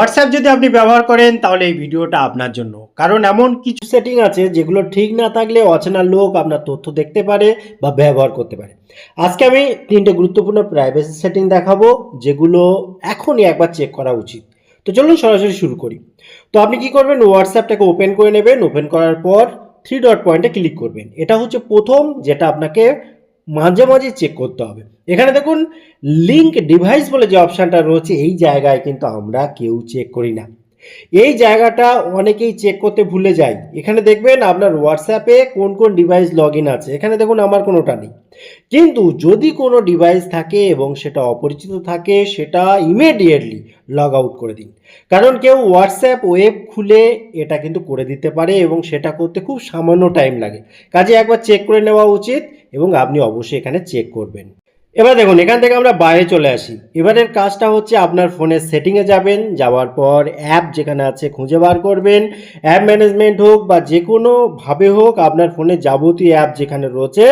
WhatsApp যদি আপনি ব্যবহার করেন, তাহলে এই ভিডিওটা আপনার জন্য। কারণ এমন কিছু সেটিং আছে যেগুলো ঠিক না থাকলে অচেনা লোক আপনার তথ্য দেখতে পারে বা ব্যবহার করতে পারে। আজকে আমি তিনটে গুরুত্বপূর্ণ প্রাইভেসি সেটিং দেখাবো, যেগুলো এখনই একবার চেক করা উচিত। তো চলুন সরাসরি শুরু করি। তো আপনি কি করবেন? হোয়াটসঅ্যাপটাকে ওপেন করে নেবেন। ওপেন করার পর থ্রি ডট পয়েন্টে ক্লিক করবেন। এটা হচ্ছে প্রথম যেটা আপনাকে মাঝে মাঝে চেক করতে হবে। এখানে দেখুন লিঙ্ক ডিভাইস বলে যে অপশানটা রয়েছে, এই জায়গায় কিন্তু আমরা কেউ চেক করি না। এই জায়গাটা অনেকেই চেক করতে ভুলে যায়। এখানে দেখবেন আপনার হোয়াটসঅ্যাপে কোন কোন ডিভাইস লগ আছে। এখানে দেখুন, আমার কোনোটা নেই। কিন্তু যদি কোনো ডিভাইস থাকে এবং সেটা অপরিচিত থাকে, সেটা ইমিডিয়েটলি লগ আউট করে দিন। কারণ কেউ হোয়াটসঅ্যাপ ওয়েব খুলে এটা কিন্তু করে দিতে পারে এবং সেটা করতে খুব সামান্য টাইম লাগে। কাজে একবার চেক করে নেওয়া উচিত। এবং আপনি অবশ্যই এখানে চেক করবেন। এবার দেখুন, এখান থেকে আমরা বাইরে চলে আসি। এবারের কাজটা হচ্ছে আপনার ফোনের সেটিংয়ে যাবেন, যাওয়ার পর অ্যাপ যেখানে আছে খুঁজে বার করবেন। অ্যাপ ম্যানেজমেন্ট হোক বা যে কোনোভাবে হোক, আপনার ফোনে যাবতীয় অ্যাপ যেখানে রয়েছে,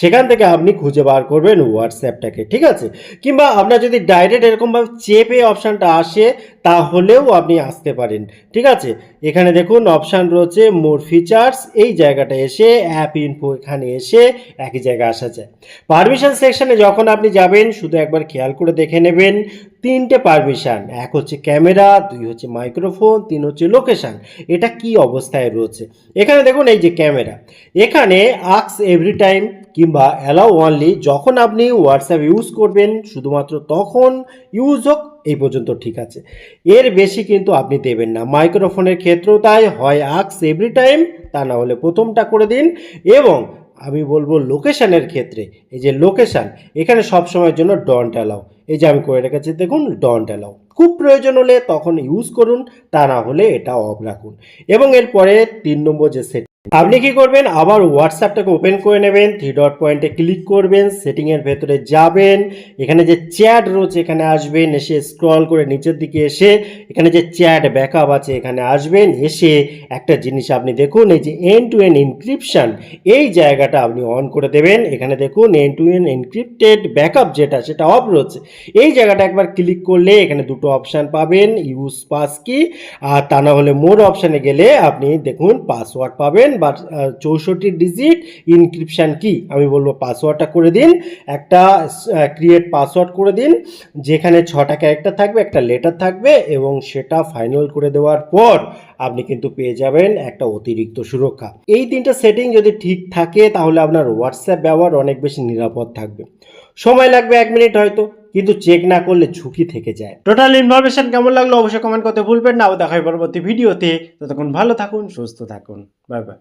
সেখান থেকে আপনি খুঁজে বার করবেন হোয়াটসঅ্যাপটাকে ঠিক আছে? কিংবা আপনার যদি ডাইরেক্ট এরকমভাবে চেপে অপশানটা আসে, তাহলেও আপনি আসতে পারেন, ঠিক আছে? এখানে দেখুন অপশান রয়েছে মোর ফিচার্স এই জায়গাটা এসে অ্যাপ ইনফো এখানে এসে একই জায়গায় আসা যায়। পারমিশন সেকশানে যখন আপনি যাবেন, শুধু একবার খেয়াল করে দেখে নেবেন তিনটে পারমিশন। এক হচ্ছে ক্যামেরা, দুই হচ্ছে মাইক্রোফোন, তিন হচ্ছে লোকেশন। এটা কি অবস্থায় রয়েছে? এখানে দেখুন এই যে ক্যামেরা। এখানে আক্স এভরি টাইম কিংবা অ্যালাউ অনলি যখন আপনি হোয়াটসঅ্যাপ ইউজ করবেন, শুধুমাত্র তখন ইউজ হোক, এই পর্যন্ত ঠিক আছে। এর বেশি কিন্তু আপনি দেবেন না। মাইক্রোফোনের ক্ষেত্রেও তাই হয় আক্স এভরি টাইম, তা না হলে প্রথমটা করে দিন এবং আমি বলব লোকেশানের ক্ষেত্রে, এই যে লোকেশান এখানে সব সময়ের জন্য ডন্ট অ্যালাউ এই যে আমি করে রেখেছি, দেখুন ডন্ট অ্যালাউ খুব প্রয়োজন হলে তখন ইউজ করুন, তা না হলে এটা অফ রাখুন। এবং এরপরে তিন নম্বর যে আপনি কি করবেন? আবার হোয়াটসঅ্যাপটাকে ওপেন করে নেবেন থ্রি ডট পয়েন্টে ক্লিক করবেন সেটিংয়ের ভেতরে যাবেন, এখানে যে চ্যাট রয়েছে এখানে আসবেন, এসে স্ক্রল করে নিচের দিকে এসে এখানে যে চ্যাট ব্যাকআপ আছে এখানে আসবেন, এসে একটা জিনিস আপনি দেখুন, এই যে এন টু এন ইনক্রিপশন এই জায়গাটা আপনি অন করে দেবেন, এখানে দেখুন end to end encrypted backup যেটা সেটা অফ রয়েছে, এই জায়গাটা একবার ক্লিক করলে এখানে দুটো অপশান পাবেন ইউজ পাস কি আর তা না হলে মোর অপশানে গেলে আপনি দেখুন পাসওয়ার্ড পাবেন বা চৌষট্টি ডিজিট ইনক্রিপশান কি আমি বলব পাসওয়ার্ডটা করে দিন, একটা ক্রিয়েট পাসওয়ার্ড করে দিন, যেখানে ছটা ক্যারেক্টার থাকবে, একটা লেটার থাকবে এবং সেটা ফাইনাল করে দেওয়ার পর আপনি কিন্তু পেয়ে যাবেন একটা অতিরিক্ত সুরক্ষা। এই তিনটা সেটিং যদি ঠিক থাকে, তাহলে আপনার হোয়াটসঅ্যাপ ব্যবহার অনেক বেশি নিরাপদ থাকবে। সময় লাগবে এক মিনিট হয়তো, কিন্তু চেক না করলে ঝুঁকি থেকে যায়। টোটাল ইনফরমেশন কেমন লাগল অবশ্যই কমেন্ট করতে ভুলবেন না। আবার দেখা হবে পরবর্তী ভিডিওতে ততক্ষণ ভালো থাকুন, সুস্থ থাকুন। Bye bye